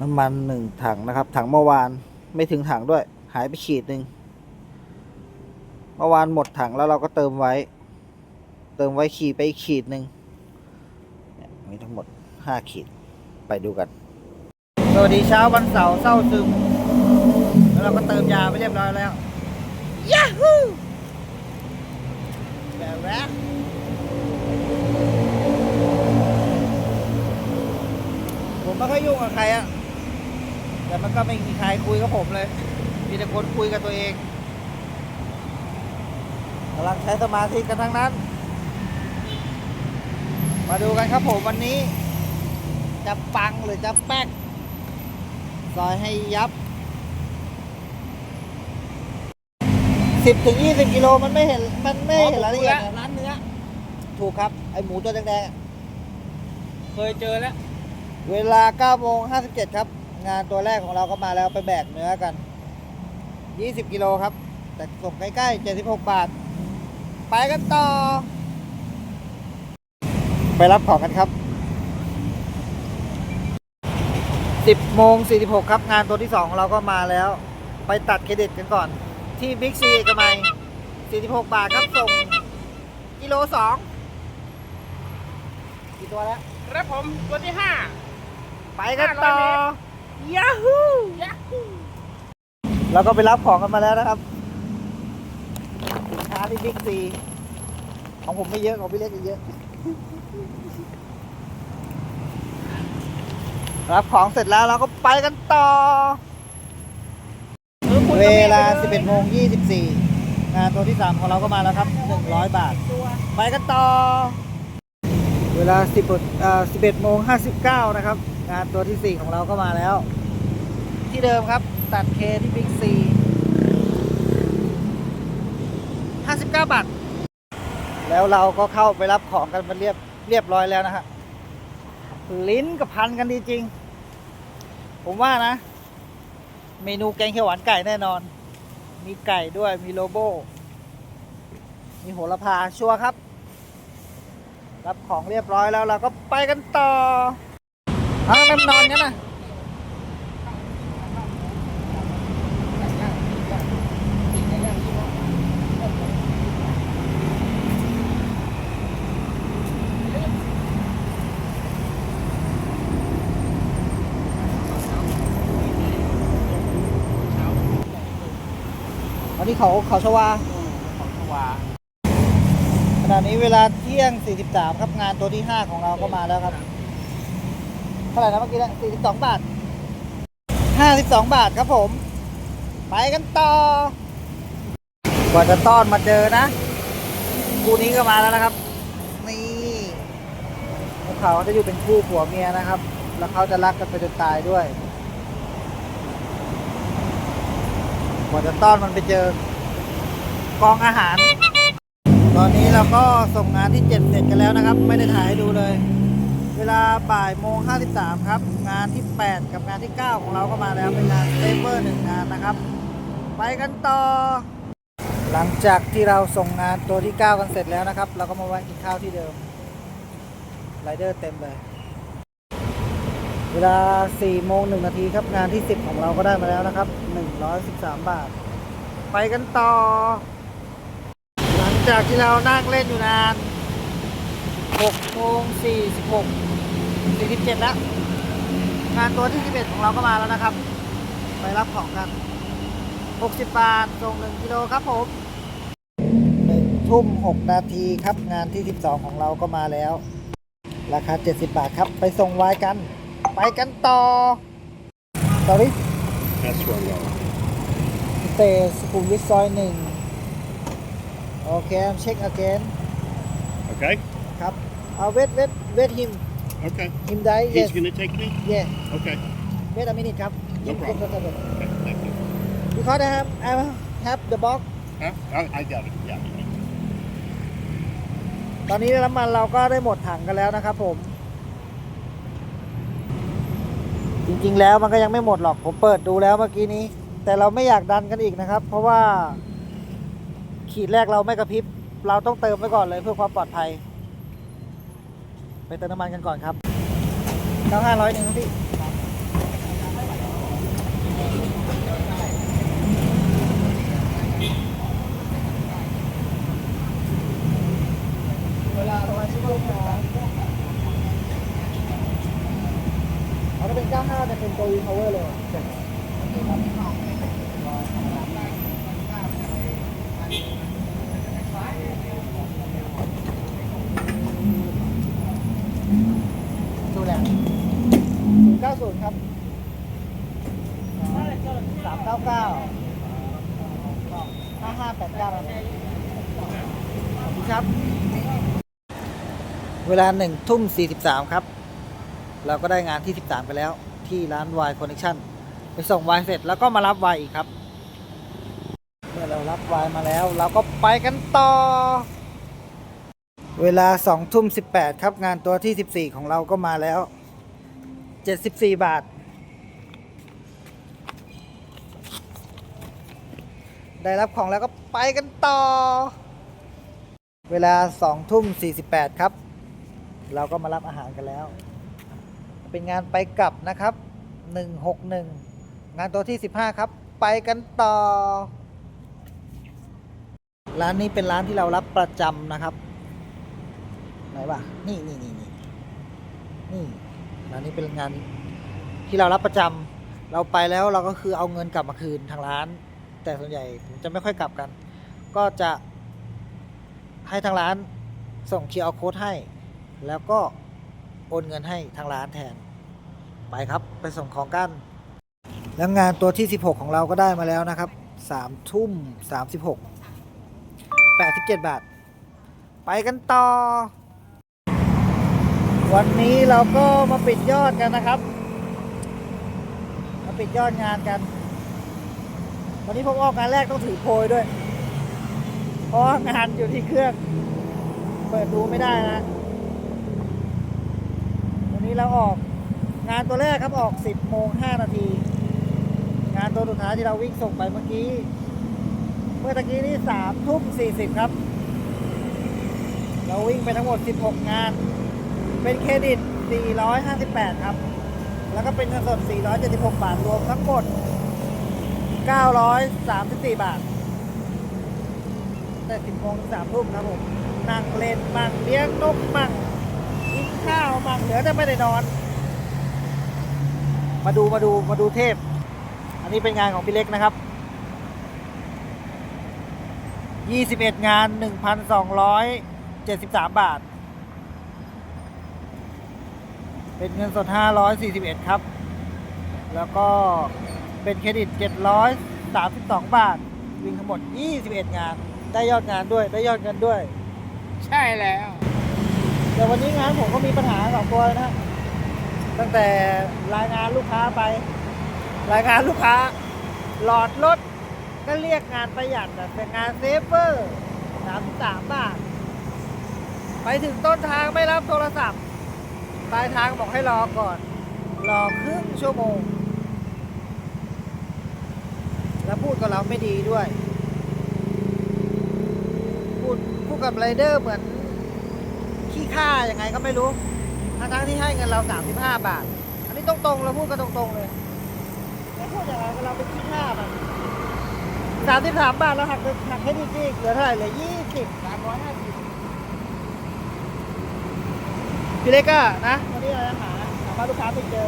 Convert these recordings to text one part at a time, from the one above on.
น้ำมันหนึ่งถังนะครับ ถังเมื่อวานไม่ถึงถังด้วย หายไปขีดหนึ่งเมื่อวานหมดถังแล้วเราก็เติมไว้ เติมไว้ขีดไปอีกขีดหนึ่งเนี่ยมีทั้งหมดห้าขีดไปดูกัน สวัสดีเช้าวันเสาร์เศร้าซึมแล้วเราก็เติมยาไปเรียบร้อยแล้วยาฮูแบบแรกผมไม่ค่อยยุ่งกับใครอะ แต่มันก็ไม่มีใครคุยกับผมเลย มีแต่คนคุยกับตัวเองกำลังใช้สมาธิกันทั้งนั้น มาดูกันครับผมวันนี้ จะปังหรือจะแป๊กซอยให้ยับสิบถึงยี่สิบกิโลมันไม่เห็น มันไม่เห็นรายละเอียดอะร้านเนื้อ ถูกครับ ไอหมูตัวแดงๆอะเคยเจอแล้ว เวลา9โมง57 ครับ งานตัวแรกของเราก็มาแล้วไปแบกเนื้อกัน 20 กิโลครับ แต่ส่งใกล้ๆ 76 บาท ไปกันต่อ ไปรับของกันครับ 10โมง46 ครับ งานตัวที่ 2 ของเราก็มาแล้ว ไปตัดเครดิตกันก่อน ที่บิ๊กซีเอกมัย46 บาทครับส่งกิโล 2 กี่ตัวแล้ว ครับผมตัวที่ห้า ไปกันต่อ500 ยาฮูยักษ์เราก็ไปรับของกันมาแล้วนะครับสินค้าที่บิ๊กซีของผมไม่เยอะของพี่เล็กเยอะ รับของเสร็จแล้วเราก็ไปกันต่อ เวลา 11โมง24งานตัวที่ 3 ของเราก็มาแล้วครับ 100 บาท ไปกันต่อ เวลา10อ่า11โมง59 นะครับ งานตัวที่ 4 ของเราก็มาแล้ว ที่เดิมครับ ตัดเคที่บิ๊กซี59 บาท แล้วเราก็เข้าไปรับของกันมาเรียบเรียบร้อยแล้วนะฮะ ลิ้นกับพันกันดีจริง ผมว่านะ เมนูแกงเขียวหวานไก่แน่นอน มีไก่ด้วย มีโลโบ มีโหระพาชัวครับ รับของเรียบร้อยแล้วเราก็ไปกันต่อเอาทำไมมันนอนกันนะวันนี้เขาเขาชวาของตัวข ณะนี้เวลาเที่ยง 43 ครับงานตัวที่ 5 ของเราก็มาแล้วครับ เท่าไหร่นะเมื่อกี้นะ42 บาท 52 บาทครับผม ไปกันต่อ กว่าจะต้อนมาเจอนะ คู่นี้ก็มาแล้วนะครับ นี่พวกเขาจะอยู่เป็นคู่ผัวเมียนะครับ แล้วเขาจะรักกันไปจนตายด้วย กว่าจะต้อนมันไปเจอกองอาหาร ตอนนี้เราก็ส่งงานที่ 7 เสร็จกันแล้วนะครับ ไม่ได้ถ่ายให้ดูเลย เวลาบ่ายโมง 53 ครับ งานที่ 8 กับงานที่ 9 ของเราก็มาแล้วเป็นงานเซเวอร์หนึ่งงานนะครับ ไปกันต่อ หลังจากที่เราส่งงานตัวที่ 9 กันเสร็จแล้วนะครับ เราก็มาแวะกินข้าวที่เดิมไรเดอร์เต็มเลย เวลา4โมง1นาทีครับงานที่ 10 ของเราก็ได้มาแล้วนะครับ 113 บาท ไปกันต่อ จากที่เรานั่งเล่นอยู่นาน6โมง46 47แล้วงานตัวที่ 11 ของเราก็มาแล้วนะครับ ไปรับของกัน 60 บาทส่ง 1 กิโลครับผม1ทุ่ม 6 นาทีครับ งานที่ 12 ของเราก็มาแล้ว ราคา 70 บาทครับ ไปส่งไว้กัน ไปกันต่อ sorry That's where I'm going. เตะสุขุมวิทซอยหนึ่ง โอเคเช็ค again Okay? ครับเอาเวทเวทเวท him Okay. him die He's yes going to take me? yeah Okay. wait a minute ครับ No problem. Okay, thank you. because I have I have the box Huh? I, I got it. Yeah. ตอนนี้น้ำมันเราก็ได้หมดถังกันแล้วนะครับผม จริงๆแล้วมันก็ยังไม่หมดหรอกผมเปิดดูแล้วเมื่อกี้นี้ แต่เราไม่อยากดันกันอีกนะครับ เพราะว่า ขีดแรกเราไม่กระพริบ เราต้องเติมไว้ก่อนเลยเพื่อความปลอดภัย ไปเติมน้ำมันกันก่อนครับเก้าห้าร้อยหนึ่งครับพี่เขาเถ้าเป็น 95 จะเป็นตัววีพาวเวอร์เลย 090 ครับ 399 5589ครับ เวลาหนึ่งทุ่ม43 ครับ เราก็ได้งานที่ 13 ไปแล้วที่ร้าน Y Connection ไปส่ง Y เสร็จแล้วก็มารับ Y อีกครับ เมื่อเรารับ Y มาแล้ว เราก็ไปกันต่อ เวลา2ทุ่ม18 ครับงานตัวที่ 14 ของเราก็มาแล้ว 74 บาท ได้รับของแล้วก็ไปกันต่อ เวลา2ทุ่ม 48 ครับ เราก็มารับอาหารกันแล้ว เป็นงานไปกลับนะครับ 161 งานตัวที่ 15 ครับ ไปกันต่อ ร้านนี้เป็นร้านที่เรารับประจำนะครับ ไหนวะนี่นี่นี่นี่นี่ ร้านนี้เป็นงานที่เรารับประจำเราไปแล้วเราก็คือเอาเงินกลับมาคืนทางร้าน แต่ส่วนใหญ่จะไม่ค่อยกลับกัน ก็จะให้ทางร้านส่ง QR code ให้ แล้วก็โอนเงินให้ทางร้านแทน ไปครับไปส่งของกัน แล้วงานตัวที่ 16 ของเราก็ได้มาแล้วนะครับ3ทุ่ม36 87 บาท ไปกันต่อ วันนี้เราก็มาปิดยอดกันนะครับ มาปิดยอดงานกัน วันนี้ผมออกงานแรกต้องถือโพยด้วย เพราะงานอยู่ที่เครื่อง เปิดดูไม่ได้นะ วันนี้เราออกงานตัวแรกครับออก 10โมง5นาที งานตัวสุดท้ายที่เราวิ่งส่งไปเมื่อกี้ เมื่อตะกี้นี่3ทุ่ม40 ครับ เราวิ่งไปทั้งหมด 16 งาน เป็นเครดิต 458 ครับ แล้วก็เป็นเงินสด 476 บาท รวมทั้งหมด 934 บาท แต่10โมงถึง3ทุ่มครับผม นั่งเล่นมั่งเลี้ยงนกมั่งกินข้าวมั่งเหลือแต่ไม่ได้นอน มาดูมาดูมาดูเทพ อันนี้เป็นงานของพี่เล็กนะครับ 21 งาน 1,273 บาท เป็นเงินสด 541 ครับ แล้วก็เป็นเครดิต 732 บาท วิ่งทั้งหมด 21 งาน ได้ยอดงานด้วย ได้ยอดเงินด้วย ใช่แล้ว แต่วันนี้งานผมก็มีปัญหาสองตัวนะ ตั้งแต่รายงานลูกค้าไป รายงานลูกค้า หลอดรถก็เรียกงานประหยัดอะแต่งานเซฟเวอร์สามสามบาท ไปถึงต้นทางไม่รับโทรศัพท์ ปลายทางบอกให้รอก่อน รอครึ่งชั่วโมง แล้วพูดกับเราไม่ดีด้วย พูดพูดกับไรเดอร์เหมือน ขี้ค่ายังไงก็ไม่รู้ทั้งทั้งที่ให้เงินเรา 35 บาท อันนี้ตรงๆเราพูดกันตรงๆเลยแล้วพูดอย่างไรเราเป็นขี้ค่ามัน33บาทแล้วหักหักให้ดีจีเหลือเท่าไหร่เหลือ20 350 พี่เล็กก็นะวันนี้เราจะหาหาบ้านลูกค้าไปเจอ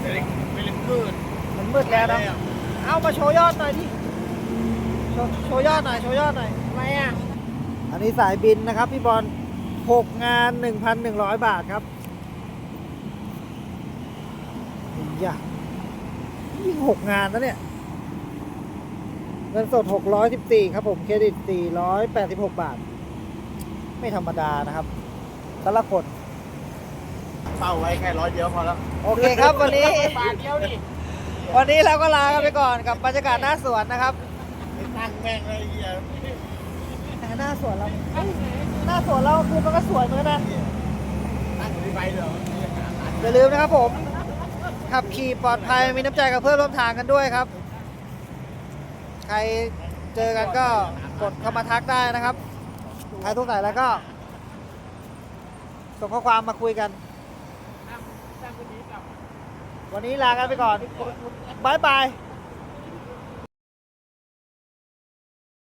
ไม่เล่นไม่เล่นคืนมันมืดแล้วนะเอามาโชว์ยอดหน่อยดิโชว์โชว์ยอดหน่อยโชว์ยอดหน่อยทำไมอะอันนี้สายบินนะครับพี่บอล6งาน1,100บาทครับอย่ายิ่ง6งานนะเนี่ยเงินสด 614 ครับผม เครดิต 486 บาท ไม่ธรรมดานะครับแต่ละคน เป้าไว้แค่ร้อยเดียวพอแล้วโอเคครับวันนี้ บาทเดียวดิวันนี้เราก็ลากันไปก่อนกับบรรยากาศหน้าสวนนะครับ ตั้งแม่งเลยไอ้เหี้ยหน้าสวนเราเอ้ยหน้าสวนเราคือมันก็สวยเหมือนกันนะ ตั้งอยู่ที่ใบเดียวอย่าลืมนะครับผม ขับขี่ปลอดภัยมีน้ำใจกับเพื่อนร่วมทางกันด้วยครับ ใครเจอกันก็กดเข้ามาทักได้นะครับใครทุกสายแล้วก็ส่งข้อความมาคุยกัน วันนี้ลากันไปก่อนบายบาย